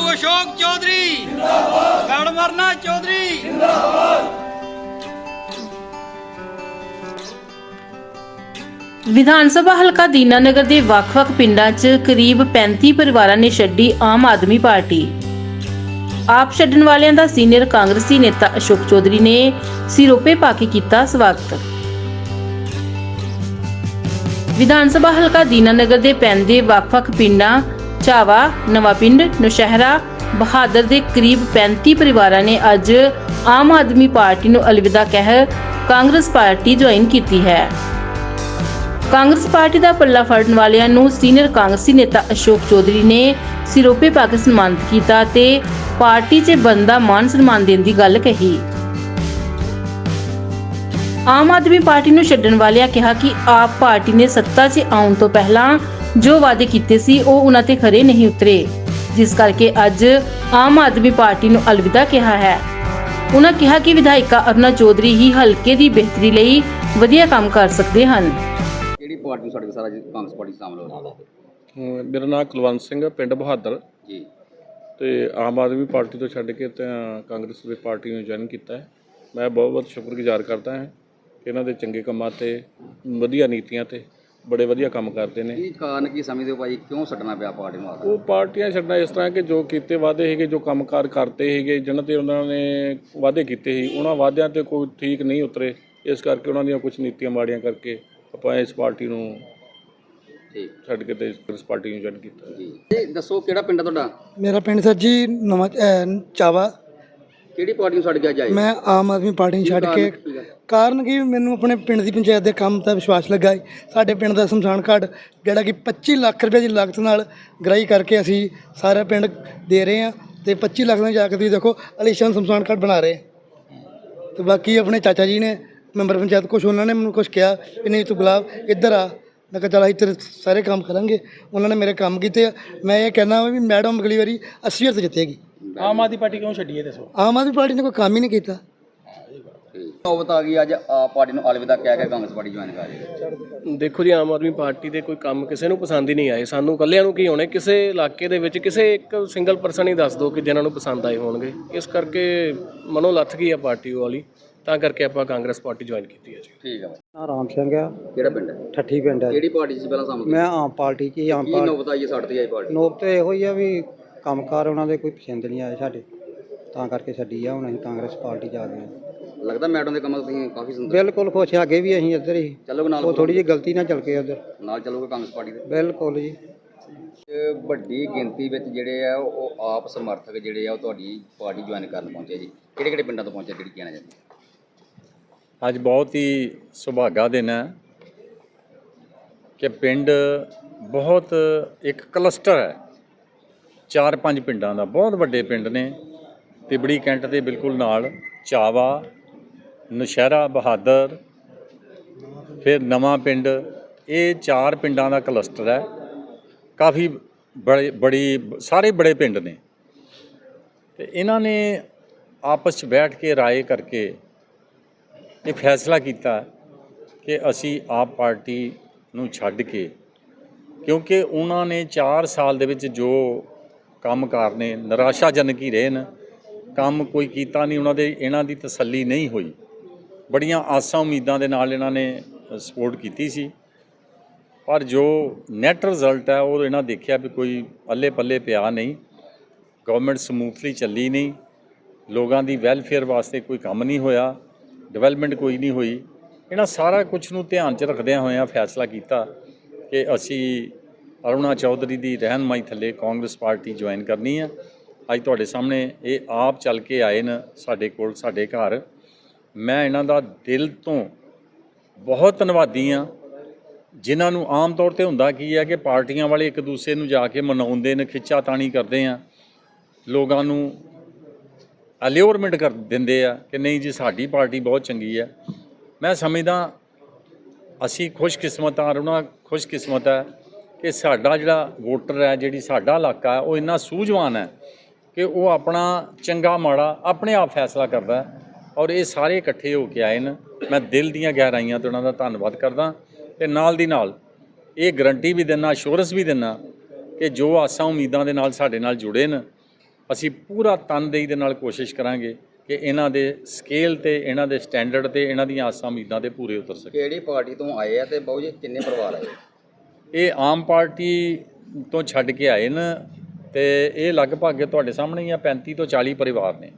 ਬਾਬੂ ਅਸ਼ੋਕ ਚੌਧਰੀ। ਜਿੰਦਾਬਾਦ ਗੜ ਮਰਨਾ ਚੌਧਰੀ। ਵਿਧਾਨ ਸਭਾ ਹਲਕਾ ਦੀਨਾਨਗਰ ਦੇ ਵੱਖ-ਵੱਖ ਪਿੰਡਾਂ 'ਚ ਕਰੀਬ 35 ਪਰਿਵਾਰਾਂ ਨੇ ਛੱਡੀ ਆਮ ਆਦਮੀ ਪਾਰਟੀ। ਆਪ ਛੱਡਣ ਵਾਲਿਆਂ ਦਾ ਸੀਨੀਅਰ ਕਾਂਗਰਸੀ ਨੇਤਾ ਅਸ਼ੋਕ ਚੌਧਰੀ ਨੇ ਸਿਰੋਪੇ ਪਾ ਕੇ ਕੀਤਾ ਸਵਾਗਤ। ਵਿਧਾਨ ਸਭਾ ਹਲਕਾ ਦੀਨਾਨਗਰ ਦੇ ਪੈਂਦੇ ਵੱਖ-ਵੱਖ ਪਿੰਡਾਂ ਚਾਵਾ, ਨਵਾਂ ਪਿੰਡ ਬਹਾਦਰ ਦੇ ਕਰੀਬ 35 ਪਰਿਵਾਰਾਂ ਨੇ ਅੱਜ ਆਮ ਆਦਮੀ ਪਾਰਟੀ ਨੂੰ ਅਲਵਿਦਾ ਕਹਿ ਕਾਂਗਰਸ ਪਾਰਟੀ ਜੁਆਇਨ ਕੀਤੀ ਹੈ। ਕਾਂਗਰਸ ਪਾਰਟੀ ਦਾ ਪੱਲਾ ਫੜਨ ਵਾਲਿਆਂ ਨੂੰ ਸੀਨੀਅਰ ਕਾਂਗਰਸੀ ਨੇਤਾ ਅਸ਼ੋਕ ਚੌਧਰੀ ਨੇ ਸਿਰੋਪੇ ਪਾ ਕੇ ਸਨਮਾਨਿਤ ਕੀਤਾ ਤੇ ਪਾਰਟੀ 'ਚ ਬੰਦਾ ਮਾਨ ਸਨਮਾਨ ਦੇਣ ਦੀ ਗੱਲ ਕਹੀ। ਆਮ ਆਦਮੀ ਪਾਰਟੀ ਨੂੰ ਛੱਡਣ ਵਾਲਿਆਂ ਕਿਹਾ ਕਿ ਆਪ ਪਾਰਟੀ ਨੇ ਸੱਤਾ 'ਚ ਆਉਣ ਤੋਂ ਪਹਿਲਾਂ ਜੋ ਵਾਅਦੇ ਕੀਤੇ ਸੀ ਉਹ ਉਹਨਾਂ ਤੇ ਖਰੇ ਨਹੀਂ ਉਤਰੇ। ਜਿਸ ਕਰਕੇ ਅੱਜ ਆਮ ਆਦਮੀ ਪਾਰਟੀ ਨੂੰ ਅਲਵਿਦਾ ਕਿਹਾ ਹੈ। ਉਹਨਾਂ ਕਿਹਾ ਕਿ ਵਿਧਾਇਕਾ ਅਰੁਣਾ ਚੌਧਰੀ ਹੀ ਹਲਕੇ ਦੀ ਬਿਹਤਰੀ ਲਈ ਵਧੀਆ ਕੰਮ ਕਰ ਸਕਦੇ ਹਨ। ਕਿਹੜੀ ਪਾਰਟੀ ਨੂੰ ਸਾਡੇ ਸਾਰਾ ਜੀ ਕਾਂਗਰਸ ਪਾਰਟੀ ਸ਼ਾਮਲ ਹੋ ਰਹੀ ਮੇਰਾ ਨਾਮ ਕੁਲਵੰਤ ਸਿੰਘ ਹੈ ਪਿੰਡ ਬਹਾਦਰ। ਜੀ। ਤੇ ਆਮ ਆਦਮੀ ਪਾਰਟੀ ਤੋਂ ਛੱਡ ਕੇ ਤਾਂ ਕਾਂਗਰਸ ਦੀ ਪਾਰਟੀ ਨੂੰ ਜੁਆਇਨ ਕੀਤਾ ਹੈ। ਮੈਂ ਬਹੁਤ ਬਹੁਤ ਸ਼ੁਕਰਗੁਜ਼ਾਰ ਕਰਦਾ ਹਾਂ ਇਹਨਾਂ ਦੇ ਚੰਗੇ ਕੰਮਾਂ ਤੇ ਵਧੀਆ ਨੀਤੀਆਂ ਤੇ ਬੜੇ ਵਧੀਆ ਕੰਮ ਕਰਦੇ ਨੇ। ਕੀ ਕਾਰਨ ਕੀ ਸਮਝਦੇ ਹੋ ਭਾਈ? ਕਿਉਂ ਛੱਡਣਾ ਪਿਆ ਪਾਰਟੀ ਨੂੰ ਆਖਰ ਉਹ ਪਾਰਟੀਆਂ ਛੱਡਣਾ ਇਸ ਤਰ੍ਹਾਂ ਕਿ ਜੋ ਕੀਤੇ ਵਾਅਦੇ ਹੈਗੇ ਜੋ ਕੰਮਕਾਰ ਕਰਤੇ ਹੈਗੇ ਜਿਨ੍ਹਾਂ ਤੇ ਉਹਨਾਂ ਨੇ ਵਾਅਦੇ ਕੀਤੇ ਸੀ ਉਹਨਾਂ ਵਾਅਦਿਆਂ ਤੇ ਕੋਈ ਠੀਕ ਨਹੀਂ ਉਤਰੇ। ਇਸ ਕਰਕੇ ਉਹਨਾਂ ਦੀਆਂ ਕੁਝ ਨੀਤੀਆਂ ਮਾੜੀਆਂ ਕਰਕੇ ਆਪਾਂ ਇਸ ਪਾਰਟੀ ਨੂੰ ਠੀਕ। ਛੱਡ ਕੇ ਤੇ ਕਾਂਗਰਸ ਪਾਰਟੀ ਨੂੰ ਜੁਆਇਨ ਕੀਤਾ। ਜੀ। ਦੱਸੋ ਕਿਹੜਾ ਪਿੰਡ ਆ ਤੁਹਾਡਾ? ਮੇਰਾ ਪਿੰਡ ਸਰ ਜੀ ਨਵਾਂ ਅਹ, ਚਾਵਾ। ਕਿਹੜੀ ਪਾਰਟੀ ਨੂੰ ਛੱਡ ਕੇ ਅੱਜ ਆਏ? ਮੈਂ ਆਮ ਆਦਮੀ ਪਾਰਟੀ ਨੂੰ ਛੱਡ ਕੇ ਕਾਰਨ ਕਿ? ਮੈਨੂੰ ਆਪਣੇ ਪਿੰਡ ਦੀ ਪੰਚਾਇਤ ਦੇ ਕੰਮ ਦਾ ਵਿਸ਼ਵਾਸ ਲੱਗਾ ਹੈ ਸਾਡੇ ਪਿੰਡ ਦਾ ਸ਼ਮਸ਼ਾਨ ਘਾਟ ਜਿਹੜਾ ਕਿ 25 ਲੱਖ ਰੁਪਏ ਦੀ ਲਾਗਤ ਨਾਲ ਗ੍ਰਾਈ ਕਰਕੇ ਅਸੀਂ ਸਾਰਾ ਪਿੰਡ ਦੇ ਰਹੇ ਹਾਂ ਤੇ 25 ਲੱਖ ਨਾਲ ਜਾ ਕੇ ਤੁਸੀਂ ਦੇਖੋ ਅਲੀਸ਼ਾਨ ਸ਼ਮਸ਼ਾਨ ਘਾਟ ਬਣਾ ਰਹੇ। ਤੇ ਬਾਕੀ ਆਪਣੇ ਚਾਚਾ ਜੀ ਨੇ ਮੈਂਬਰ ਪੰਚਾਇਤ ਕੁਛ ਉਹਨਾਂ ਨੇ ਮੈਨੂੰ ਕੁਛ ਕਿਹਾ ਕਿ ਨਹੀਂ ਤੂੰ ਗੁਲਾਬ ਇੱਧਰ ਆ। ਮੈਂ ਕਿਹਾ ਚੱਲ ਅਸੀਂ ਤੇਰੇ ਸਾਰੇ ਕੰਮ ਕਰਾਂਗੇ। ਉਹਨਾਂ ਨੇ ਮੇਰੇ ਕੰਮ ਕੀਤੇ। ਮੈਂ ਇਹ ਕਹਿਣਾ ਵੀ ਮੈਡਮ ਅਗਲੀ ਵਾਰੀ 80 ਤੇ ਜਿੱਤੇਗੀ। ਆਮ ਆਦਮੀ ਪਾਰਟੀ ਕਿਉਂ ਛੱਡੀ ਇਹ ਦੱਸੋ? ਆਮ ਆਦਮੀ ਪਾਰਟੀ ਨੇ ਕੋਈ ਕੰਮ ਹੀ ਨਹੀਂ ਕੀਤਾ। ਨੌਬਤ ਆ ਗਈ ਅੱਜ ਆਪ ਪਾਰਟੀ ਨੂੰ ਅਲਵਿਦਾ ਕਹਿ ਕੇ ਕਾਂਗਰਸ ਪਾਰਟੀ ਜੁਆਇਨ ਕਰ ਰਹੀ ਹੈ। ਦੇਖੋ ਜੀ ਆਮ ਆਦਮੀ ਪਾਰਟੀ ਦੇ ਕੋਈ ਕੰਮ ਕਿਸੇ ਨੂੰ ਪਸੰਦ ਹੀ ਨਹੀਂ ਆਏ। ਸਾਨੂੰ ਇਕੱਲਿਆਂ ਨੂੰ ਕੀ ਹੋਣੇ? ਕਿਸੇ ਇਲਾਕੇ ਦੇ ਵਿੱਚ ਕਿਸੇ ਇੱਕ ਸਿੰਗਲ ਪਰਸਨ ਹੀ ਦੱਸ ਦਿਓ ਕਿ ਜਿਨ੍ਹਾਂ ਨੂੰ ਪਸੰਦ ਆਏ ਹੋਣਗੇ। ਇਸ ਕਰਕੇ ਮਨੋਂ ਲੱਥ ਗਈ ਆ ਪਾਰਟੀ ਵਾਲੀ। ਤਾਂ ਕਰਕੇ ਆਪਾਂ ਕਾਂਗਰਸ ਪਾਰਟੀ ਜੁਆਇਨ ਕੀਤੀ ਹੈ ਜੀ। ਠੀਕ ਹੈ ਨਾਂ ਰਾਮ ਸਿੰਘ ਆ। ਕਿਹੜਾ ਪਿੰਡ? ਹੈ ਠੱਠੀ ਪਿੰਡ ਹੈ ਕਿਹੜੀ ਪਾਰਟੀ 'ਚ ਪਹਿਲਾਂ ਸਾਹਮਣੇ? ਮੈਂ ਆਮ ਪਾਰਟੀ 'ਚ ਹੀ ਆਮ ਕੀ ਪਾਰਟੀ ਨੌਬਤ ਆਈ ਹੈ ਛੱਡ ਤੇ ਆਈ ਪਾਰਟੀ? ਨੋਬ ਤੇ ਇਹੋ ਹੀ ਆ ਵੀ ਕੰਮਕਾਰ ਉਹਨਾਂ ਦੇ ਕੋਈ ਪਸੰਦ ਨਹੀਂ ਆਏ ਸਾਡੇ। ਤਾਂ ਕਰਕੇ ਛੱਡੀ ਆ ਹੁਣ ਅਸੀਂ ਕਾਂਗਰਸ ਪਾਰਟੀ ਜਾ ਗਏ ਹਾਂ। ਲੱਗਦਾ ਮੈਡਮ ਦੇ ਕੰਮਾਂ ਤੋਂ ਤੁਸੀਂ ਕਾਫੀ ਸੰਤੁਸ਼ਟ ਬਿਲਕੁਲ ਖੁਸ਼ ਆ, ਅੱਗੇ ਵੀ ਅਸੀਂ ਇੱਧਰ ਹੀ। ਚੱਲੋਗੇ ਨਾਲ ਉਹ ਥੋੜੀ ਜਿਹੀ ਗਲਤੀ ਨਾਲ ਚੱਲ ਗਏ ਉੱਧਰ। ਨਾਲ ਚੱਲੋਗੇ ਕਾਂਗਰਸ ਪਾਰਟੀ ਦੇ? ਬਿਲਕੁਲ ਜੀ। ਵੱਡੀ ਗਿਣਤੀ ਵਿੱਚ ਜਿਹੜੇ ਆ ਉਹ ਆਪ ਸਮਰਥਕ ਜਿਹੜੇ ਆ ਉਹ ਤੁਹਾਡੀ ਪਾਰਟੀ ਜੁਆਇਨ ਕਰਨ ਪਹੁੰਚੇ ਜੀ। ਕਿਹੜੇ ਕਿਹੜੇ ਪਿੰਡਾਂ ਤੋਂ ਪਹੁੰਚੇ ਜਿਹੜੀ ਕਹਿਣਾ ਚਾਹੁੰਦੇ ਅੱਜ ਬਹੁਤ ਹੀ ਸੁਭਾਗਾ ਦਿਨ ਹੈ ਕਿ ਪਿੰਡ ਬਹੁਤ ਇੱਕ ਕਲਸਟਰ ਹੈ। ਚਾਰ ਪੰਜ ਪਿੰਡਾਂ ਦਾ ਬਹੁਤ ਵੱਡੇ ਪਿੰਡ ਨੇ ਤਿਬੜੀ ਕੈਂਟ ਦੇ ਬਿਲਕੁਲ ਨਾਲ, ਚਾਵਾ, ਨੁਸ਼ਹਿਰਾ, ਬਹਾਦਰ, ਫਿਰ ਨਵਾਂ ਪਿੰਡ। ਇਹ ਚਾਰ ਪਿੰਡਾਂ ਦਾ ਕਲਸਟਰ ਹੈ। ਕਾਫੀ ਬੜੇ, ਬੜੀ, ਸਾਰੇ ਬੜੇ ਪਿੰਡ ਨੇ। ਤੇ ਇਹਨਾਂ ਨੇ ਆਪਸ 'ਚ ਬੈਠ ਕੇ, ਰਾਏ ਕਰਕੇ ਇਹ ਫੈਸਲਾ ਕੀਤਾ ਕਿ ਅਸੀਂ ਆਪ ਪਾਰਟੀ ਨੂੰ ਛੱਡ ਕੇ, ਕਿਉਂਕਿ ਉਹਨਾਂ ਨੇ 4 ਸਾਲ ਦੇ ਵਿੱਚ ਜੋ ਕੰਮਕਾਰ ਨੇ, ਨਿਰਾਸ਼ਾਜਨਕ ਹੀ ਰਹੇ ਨੇ। ਕੰਮ ਕੋਈ ਕੀਤਾ ਨਹੀਂ, ਉਹਨਾਂ ਦੇ, ਇਹਨਾਂ ਦੀ ਤਸੱਲੀ ਨਹੀਂ ਹੋਈ। ਬੜੀਆਂ ਆਸਾਂ ਉਮੀਦਾਂ ਦੇ ਨਾਲ ਇਹਨਾਂ ਨੇ ਸਪੋਰਟ ਕੀਤੀ ਸੀ। ਪਰ ਜੋ ਨੈਟ ਰਿਜ਼ਲਟ ਹੈ, ਉਹ ਇਹਨਾਂ ਦੇਖਿਆ ਵੀ ਕੋਈ ਅੱਲੇ ਪੱਲੇ ਪਿਆ ਨਹੀਂ। ਗਵਰਨਮੈਂਟ ਸਮੂਥਲੀ ਚੱਲੀ ਨਹੀਂ। ਲੋਕਾਂ ਦੀ ਵੈਲਫੇਅਰ ਵਾਸਤੇ ਕੋਈ ਕੰਮ ਨਹੀਂ ਹੋਇਆ। ਡਿਵੈਲਪਮੈਂਟ ਕੋਈ ਨਹੀਂ ਹੋਈ। ਇਹਨਾਂ ਸਾਰਾ ਕੁਝ ਨੂੰ ਧਿਆਨ 'ਚ ਰੱਖਦਿਆਂ ਹੋਇਆਂ ਫੈਸਲਾ ਕੀਤਾ ਕਿ ਅਸੀਂ ਅਰੁਣਾ ਚੌਧਰੀ ਦੀ ਰਹਿਨਮਾਈ ਥੱਲੇ ਕਾਂਗਰਸ ਪਾਰਟੀ ਜੁਆਇਨ ਕਰਨੀ ਆ। ਅੱਜ ਤੁਹਾਡੇ ਸਾਹਮਣੇ ਇਹ ਆਪ ਚੱਲ ਕੇ ਆਏ ਨੇ ਸਾਡੇ ਕੋਲ, ਸਾਡੇ ਘਰ। ਮੈਂ ਇਹਨਾਂ ਦਾ ਦਿਲ ਤੋਂ ਬਹੁਤ ਧੰਨਵਾਦੀ ਆ ਜਿਨ੍ਹਾਂ ਨੂੰ ਆਮ ਤੌਰ ਤੇ ਹੁੰਦਾ ਕੀ ਹੈ ਕਿ ਪਾਰਟੀਆਂ ਵਾਲੇ ਇੱਕ ਦੂਸਰੇ ਨੂੰ ਜਾ ਕੇ ਮਨਾਉਂਦੇ ਨੇ ਖਿੱਚਾ ਤਾਣੀ ਕਰਦੇ ਆ। ਲੋਕਾਂ ਨੂੰ ਅਲਿਓਰਮੈਂਟ ਕਰ ਦਿੰਦੇ ਆ ਕਿ ਨਹੀਂ ਜੀ, ਸਾਡੀ ਪਾਰਟੀ ਬਹੁਤ ਚੰਗੀ ਹੈ। ਮੈਂ ਸਮਝਦਾ, ਅਸੀਂ ਖੁਸ਼ਕਿਸਮਤ ਆ ਰੁਣਾ ਖੁਸ਼ਕਿਸਮਤ ਹੈ। ਕਿ ਸਾਡਾ ਜਿਹੜਾ ਵੋਟਰ ਹੈ, ਜਿਹੜੀ ਸਾਡਾ ਇਲਾਕਾ ਹੈ, ਉਹ ਇੰਨਾ ਸੂਝਵਾਨ ਹੈ ਕਿ ਉਹ ਆਪਣਾ ਚੰਗਾ ਮਾੜਾ ਆਪਣੇ ਆਪ ਫੈਸਲਾ ਕਰਦਾ ਔਰ ਇਹ ਸਾਰੇ ਇਕੱਠੇ ਹੋ ਕੇ ਆਏ ਨੇ। ਮੈਂ ਦਿਲ ਦੀਆਂ ਗਹਿਰਾਈਆਂ ਤੋਂ ਉਹਨਾਂ ਦਾ ਧੰਨਵਾਦ ਕਰਦਾ ਤੇ ਨਾਲ ਦੀ ਨਾਲ ਇਹ ਗਰੰਟੀ ਵੀ ਦਿੰਦਾ ਅਸ਼ੋਰੈਂਸ ਵੀ ਦਿੰਦਾ ਕਿ ਜੋ ਆਸਾਂ ਉਮੀਦਾਂ ਦੇ ਨਾਲ ਸਾਡੇ ਨਾਲ ਜੁੜੇ ਨੇ, ਅਸੀਂ ਪੂਰਾ ਤਨਦੇਹੀ ਦੇ ਨਾਲ ਕੋਸ਼ਿਸ਼ ਕਰਾਂਗੇ ਕਿ ਇਹਨਾਂ ਦੇ ਸਕੇਲ ਤੇ, ਇਹਨਾਂ ਦੇ ਸਟੈਂਡਰਡ ਤੇ, ਇਹਨਾਂ ਦੀਆਂ ਆਸਾਂ ਉਮੀਦਾਂ ਤੇ ਪੂਰੇ ਉਤਰ ਸਕੇ ਕਿਹੜੀ ਪਾਰਟੀ ਤੋਂ ਆਏ ਆ ਤੇ ਬਾਊ ਜੀ, ਕਿੰਨੇ ਪਰਿਵਾਰ ਆਏ? ਇਹ ਆਮ ਪਾਰਟੀ ਤੋਂ ਛੱਡ ਕੇ ਆਏ ਨੇ ਤੇ ਇਹ ਲਗਭਗ ਤੁਹਾਡੇ ਸਾਹਮਣੇ ਹੀ ਆ 35 ਤੋਂ 40 ਪਰਿਵਾਰ ਨੇ।